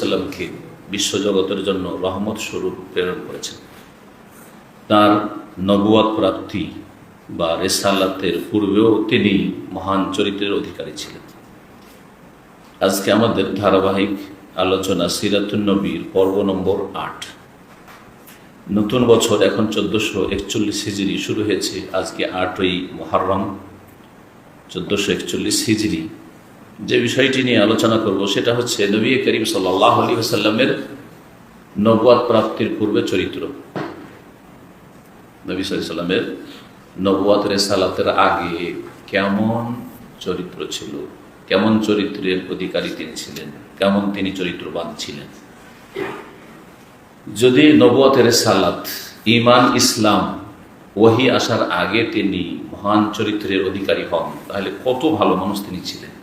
সাল্লামকে বিশ্বজগতের জন্য রহমত স্বরূপ প্রেরণ করেছেন। তার নবুয়াদ প্রাপ্তি বা রেসালাতের পূর্বেও তিনি মহান চরিত্রের অধিকারী ছিলেন। আজকে আমাদের ধারাবাহিক আলোচনা সিরাতুন নবীর পর্ব নম্বর আট। নতুন বছর এখন চোদ্দোশো একচল্লিশ হিজড়ি শুরু হয়েছে। আজকে আটই মহারম চোদ্দোশো একচল্লিশ হিজড়ি যে বিষয়টি নিয়ে আলোচনা করব, সেটা হচ্ছে নবী করিম সাল্লাহ আলী আসাল্লামের নবাদ প্রাপ্তির পূর্বে চরিত্র। নবী সাল্লামের নবাদ রেসালাতের আগে কেমন চরিত্র ছিল? কেমন চরিত্রের অধিকারী তিনি ছিলেন? কেমন তিনি চরিত্রবান ছিলেন? যদি নবুয়াতের সালাত ইমান ইসলাম, ওহি আসার আগে তিনি মহান চরিত্রের অধিকারী হন, তাহলে কত ভালো মানুষ তিনি ছিলেন।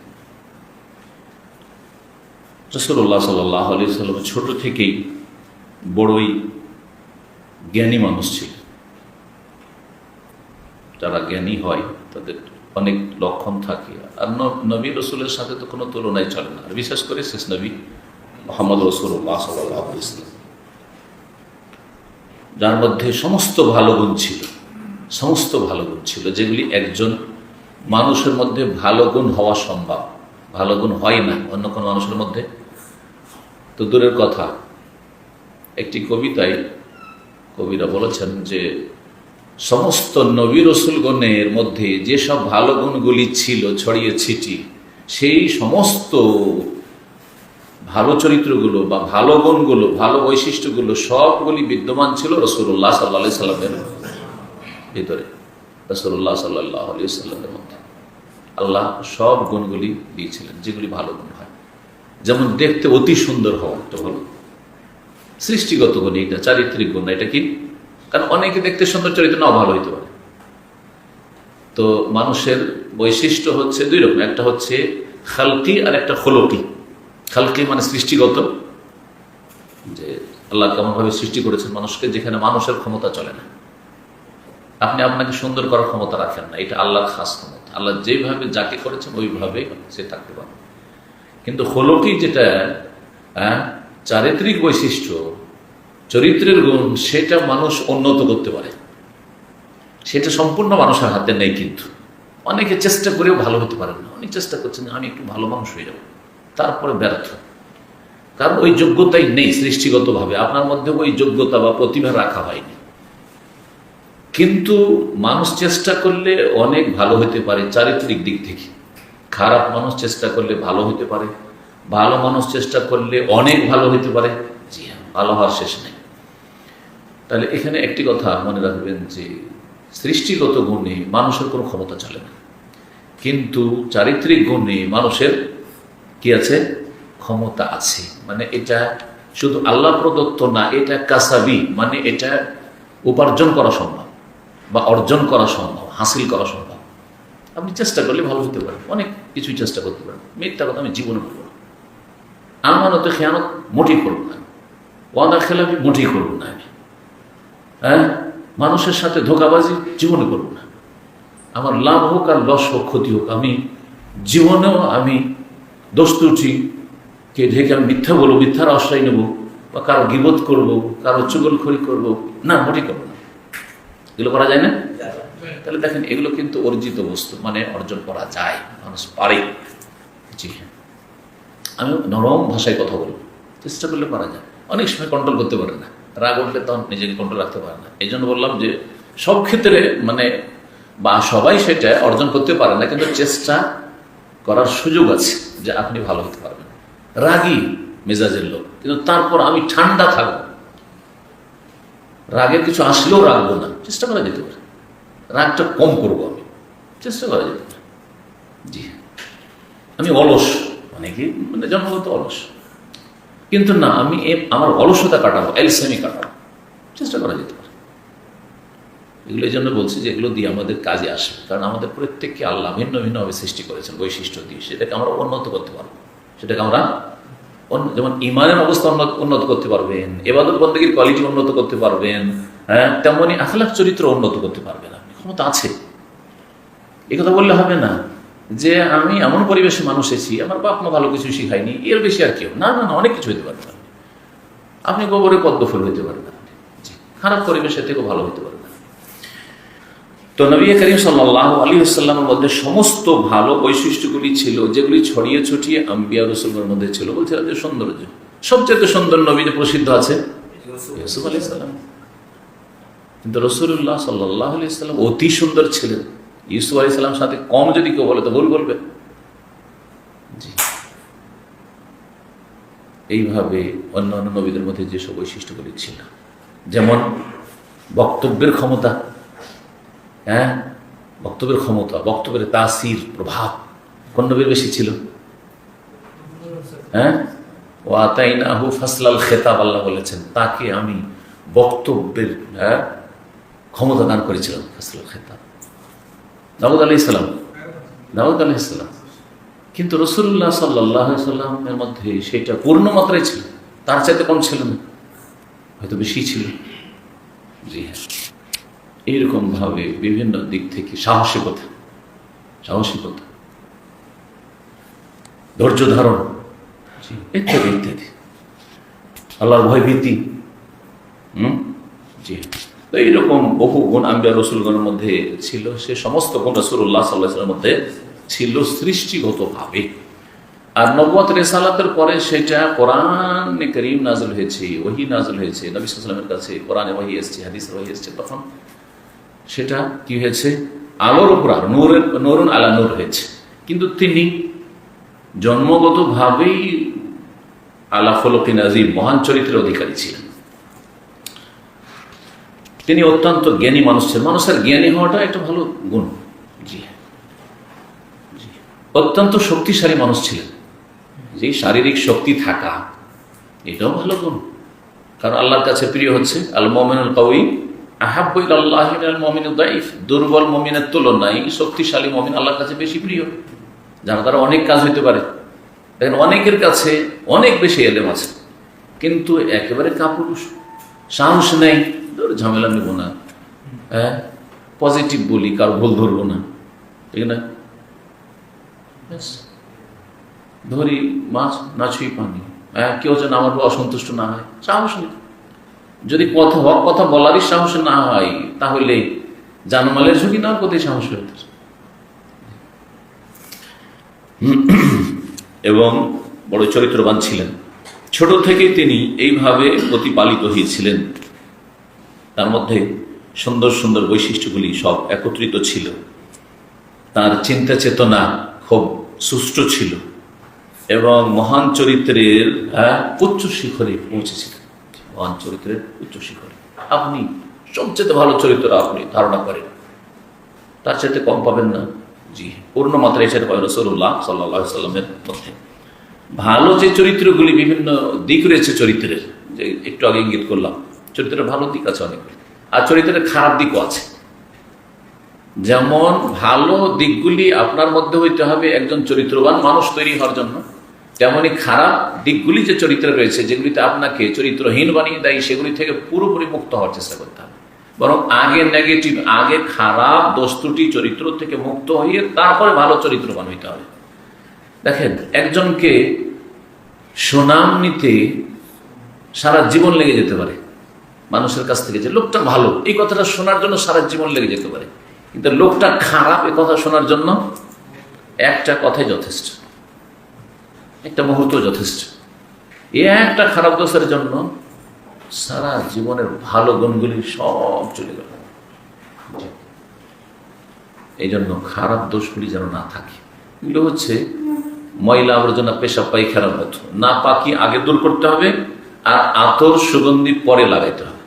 রসুল্লাহ সাল্লাহ আলি সাল্লাম ছোট থেকেই বড়ই জ্ঞানী মানুষ ছিল যারা জ্ঞানী হয়, তাদের অনেক লক্ষণ থাকে। আর নবী রসুলের সাথে তো কোনো তুলনাই চলে না। আর বিশেষ করে শেষ নবী মোহাম্মদ রসুল্লাহ সাল্লাহ ইসলাম যার মধ্যে সমস্ত ভালো গুণ ছিল, সমস্ত ভালো গুণ ছিল, যেগুলি একজন মানুষের মধ্যে ভালো গুণ হওয়া সম্ভব। ভালো গুণ হয় না অন্য কোনো মানুষের মধ্যে। তো দূরের কথা, একটি কবিতায় কবিরা বলেছেন যে, সমস্ত নবী রসুলগণের মধ্যে যেসব ভালো গুণগুলি ছিল, ছড়িয়ে ছিটি, সেই সমস্ত ভালো চরিত্রগুলো বা ভালো গুণগুলো, ভালো বৈশিষ্ট্যগুলো সবগুলি বিদ্যমান ছিল রসুল্লাহ সাল্লা সাল্লামের ভিতরে। রসুল্লাহ সাল্লাহ সাল্লামের আল্লাহ সব গুণগুলি দিয়েছিলেন, যেগুলি ভালো গুণ হয়। যেমন দেখতে অতি সুন্দর হওয়া একটা ভালো সৃষ্টিগত গুণ এটা চারিত্রিক গুণ এটা কি? কারণ অনেকে দেখতে সুন্দর, চরিত্র নাও ভালো হইতে পারে। তো মানুষের বৈশিষ্ট্য হচ্ছে দুই রকম, একটা হচ্ছে খালকি আর একটা খোলকি। খালকি মানে সৃষ্টিগত, যে আল্লাহ কেমনভাবে সৃষ্টি করেছেন মানুষকে, যেখানে মানুষের ক্ষমতা চলে না। আপনি আপনাকে সুন্দর করার ক্ষমতা রাখেন না। এটা আল্লাহর খাস ক্ষমতা। আল্লাহ যেভাবে যাকে করেছেন ওইভাবে সে থাকতে পারে কিন্তু হলকি যেটা হ্যাঁ, চারিত্রিক বৈশিষ্ট্য চরিত্রের গুণ সেটা মানুষ উন্নত করতে পারে। সেটা সম্পূর্ণ মানুষের হাতে নেই কিন্তু। অনেকে চেষ্টা করেও ভালো হতে পারেন না। অনেক চেষ্টা করছেন আমি একটু ভালো মানুষ হয়ে যাব। তারপরে ব্যর্থ। কারণ ওই যোগ্যতাই নেই সৃষ্টিগতভাবে। আপনার মধ্যে ওই যোগ্যতা বা প্রতিভা রাখা হয়নি। কিন্তু মানুষ চেষ্টা করলে অনেক ভালো হতে পারে চারিত্রিক দিক থেকে। খারাপ মানুষ চেষ্টা করলে ভালো হতে পারে, ভালো মানুষ চেষ্টা করলে অনেক ভালো হতে পারে। জি হ্যাঁ ভালো হওয়ার শেষ নেই। তাহলে এখানে একটি কথা মনে রাখবেন যে, সৃষ্টিগত গুণে মানুষের কোনো ক্ষমতা চলে না। কিন্তু চারিত্রিক গুণে মানুষের কি আছে? ক্ষমতা আছে। মানে এটা শুধু আল্লাহ প্রদত্ত না, এটা কাসাবি মানে এটা উপার্জন করা সম্ভব। বা অর্জন করা সম্ভব, হাসিল করা সম্ভব। আপনি চেষ্টা করলে ভালো হতে পারেন, অনেক কিছুই চেষ্টা করতে পারেন। মিথ্যা কথা আমি জীবনে বলব না। আমানত খেয়ানত মোটেই করব না ওয়াদা খেলাপি মোটেই করব না আমি। হ্যাঁ? মানুষের সাথে ধোকাবাজি জীবনে করব না। আমার লাভ হোক আর লস হোক, ক্ষতি হোক, আমি জীবনেও আমি দোষ কে ঢেকে আমি মিথ্যা বলব, মিথ্যার আশ্রয় নেব বা কারও গিবোধ করব, কারও চুগলখড়ি করব, না, মোটেই করব না। এগুলো করা যায় না? তাহলে দেখেন এগুলো কিন্তু অর্জিত বস্তু মানে অর্জন করা যায় মানুষ পারে। জি হ্যাঁ। আমি নরম ভাষায় কথা বলব চেষ্টা করলে পারা যায়। অনেক সময় কন্ট্রোল করতে পারে না। রাগ উঠলে তখন নিজেকে কন্ট্রোল রাখতে পারে না। এই জন্য বললাম যে সব ক্ষেত্রে মানে বা সবাই সেটা অর্জন করতে পারে না কিন্তু চেষ্টা করার সুযোগ আছে যে আপনি ভালো হতে পারবেন। রাগী মেজাজের লোক কিন্তু তারপর আমি ঠান্ডা থাকব। রাগের কিছু আসলেও রাখব না। চেষ্টা করা যেতে পারে। রাগটা কম করব আমি। চেষ্টা করা যেতে পারে। জি। আমি অলস মানে কি মানে জন্মগত অলস। কিন্তু না, আমি আমার অলসতা কাটাবো, এলসেমি কাটাবো। চেষ্টা করা যেতে পারে। এগুলো এই জন্য বলছি যে এগুলো দিয়ে আমাদের কাজে আসবে। কারণ আমাদের প্রত্যেককে আল্লাহ ভিন্ন ভিন্নভাবে সৃষ্টি করেছেন, বৈশিষ্ট্য দিয়ে। সেটাকে আমরা উন্নত করতে পারব। সেটাকে আমরা যেমন ইমানের অবস্থা উন্নত করতে পারবেন, এবাদত বন্দীর কোয়ালিটি উন্নত করতে পারবেন হ্যাঁ তেমনই আখলাখ চরিত্র উন্নত করতে পারবেন আপনি। ক্ষমতা আছে। এ কথা বললে হবে না যে আমি এমন পরিবেশে মানুষ এসেছি, আমার বাপ মা ভালো কিছু শিখায়নি, এর বেশি আর কেউ না। না না, অনেক কিছু হতে পারে না আপনি গোবরে পদ্ম ফুল হইতে পারবেন। খারাপ পরিবেশে থেকেও ভালো হতে পারে না তো নবী করিম সাল্লাহ আলী মধ্যে সমস্ত ভালো বৈশিষ্ট্যগুলি ছিল, যেগুলি ছড়িয়ে ছড়িয়ে আম্বিয়া রসুলের মধ্যে ছিল। বলছিলাম যে সৌন্দর্য। সবচেয়ে সুন্দর নবী যে প্রসিদ্ধ আছে ইউসুফ আলী সাল্লাম কিন্তু রসুল্লাহ সাল্লাহ আলি সাল্লাম অতি সুন্দর ছিলেন। ইউসুফ আলী সাল্লাম সাথে কম যদি কেউ বলে, তো ভুল বলবে। জি। এইভাবে অন্যান্য নবীদের মধ্যে যেসব বৈশিষ্ট্যগুলি ছিল, যেমন বক্তব্যের ক্ষমতা হ্যাঁ? বক্তব্যের ক্ষমতা, বক্তব্যের তাসির, প্রভাব কোন নবীর বেশি ছিল? হ্যাঁ? ও আতাইনাহু ফাসলাল খেতাব, আল্লাহ বলেছেন, তাকে আমি বক্তব্যের হ্যাঁ ক্ষমতা দান করেছিলাম, ফাসলাল খেতাব। দাউদ আলি ইসলাম দাউদ আলি ইসলাম কিন্তু রসুল্লাহ সাল্লাহ সাল্লামের মধ্যে সেটা পূর্ণ মাত্রায় ছিল, তার চাইতে কম ছিল না, হয়তো বেশি ছিল। জি হ্যাঁ। এইরকমভাবে বিভিন্ন দিক থেকে সাহসিকতা সাহসিকতা ধৈর্য ধারণ ইত্যাদি ইত্যাদি। আল্লাহর ভয় ভীতি হুম? জি। তো এইরকম বহু গুণ আম্বিয়া রসুলগণের মধ্যে ছিল। সে সমস্ত গুণ রসুল্লাহ সাল্লাহামের মধ্যে ছিল সৃষ্টিগতভাবে। আর নব্বত রেসালাতের পরে সেটা কোরআন করিম নাজল হয়েছে ওহি নাজল হয়েছে। নবী সাল্লামের কাছে কোরআনে ওহি এসছে হাদিসের ওহি এসছে তখন। সেটা কি হয়েছে? আলোর উপর নূরের, নরুন আলা নূর হয়েছে। কিন্তু তিনি জন্মগতভাবেই আলা আজিম মহান চরিত্রের অধিকারী ছিলেন। তিনি অত্যন্ত জ্ঞানী মানুষ ছিলেন। মানুষের জ্ঞানী হওয়াটা একটা ভালো গুণ। জি জি। অত্যন্ত শক্তিশালী মানুষ ছিলেন। যে শারীরিক শক্তি থাকা, এটাও ভালো গুণ। কারণ আল্লাহর কাছে প্রিয় হচ্ছে আল মোমিনুল কউই দুর্বল মমিনের তুলনায় শক্তিশালী মমিন আল্লাহর কাছে বেশি প্রিয়, যার দ্বারা অনেক কাজ হইতে পারে। দেখেন, অনেকের কাছে অনেক বেশি এলেম আছে, কিন্তু একেবারে কাপুরুষ, সাহস নেই, ধর ঝামেলা নেব না। হ্যাঁ পজিটিভ বলি, কারও ভুল ধরবো না। ঠিক না। ধরি, মাছ না ছুঁই পানি। হ্যাঁ কেউ যেন আমার অসন্তুষ্ট না হয়, সাহস নেই। যদি কথা হক, কথা বলারই সাহস না হয়, তাহলে জানমালের ঝুঁকি নেওয়ার কোথায় সাহস হইতে এবং বড় চরিত্রবান ছিলেন। ছোট থেকে তিনি এইভাবে প্রতিপালিত হয়েছিলেন। তার মধ্যে সুন্দর সুন্দর বৈশিষ্ট্যগুলি সব একত্রিত ছিল। তার চিন্তা চেতনা খুব সুষ্ঠু ছিল এবং মহান চরিত্রের উচ্চ শিখরে পৌঁছেছিলেন মহান চরিত্রের উচ্চ শিখরে। আপনি সবচেয়ে ভালো চরিত্র আপনি ধারণা করেন। তার সাথে কম পাবেন না। জি পূর্ণ মাত্রায় সেটা পাবেন রসুল্লাহ সাল্লাহ সাল্লামের মধ্যে। ভালো যে চরিত্রগুলি বিভিন্ন দিক রয়েছে চরিত্রের, যে একটু আগে ইঙ্গিত করলাম, চরিত্রের ভালো দিক আছে অনেক। আর চরিত্রের খারাপ দিকও আছে। যেমন ভালো দিকগুলি আপনার মধ্যে হইতে হবে একজন চরিত্রবান মানুষ তৈরি হওয়ার জন্য। তেমনি খারাপ দিকগুলি যে চরিত্রে রয়েছে, যেগুলিতে আপনাকে চরিত্রহীন বানিয়ে দেয়, সেগুলি থেকে পুরোপুরি মুক্ত হওয়ার চেষ্টা করতে হবে। বরং আগে নেগেটিভ আগে খারাপ দোস্তুটি চরিত্র থেকে মুক্ত হয়ে তারপরে ভালো চরিত্রবান হইতে হবে। দেখেন, একজনকে সুনাম নিতে সারা জীবন লেগে যেতে পারে। মানুষের কাছ থেকে যে লোকটা ভালো, এই কথাটা শোনার জন্য সারা জীবন লেগে যেতে পারে। কিন্তু লোকটা খারাপ এ কথা শোনার জন্য একটা কথাই যথেষ্ট। একটা মুহূর্ত যথেষ্ট। এ একটা খারাপ দোষের জন্য সারা জীবনের ভালো গুণগুলি সব চলে গেল। এই জন্য খারাপ দোষগুলি যেন না থাকে। এগুলো হচ্ছে ময়লা আবর্জনা পেশাব পায়খানার মতো। না পাকি আগে দূর করতে হবে আর আতর সুগন্ধি পরে লাগাইতে হবে।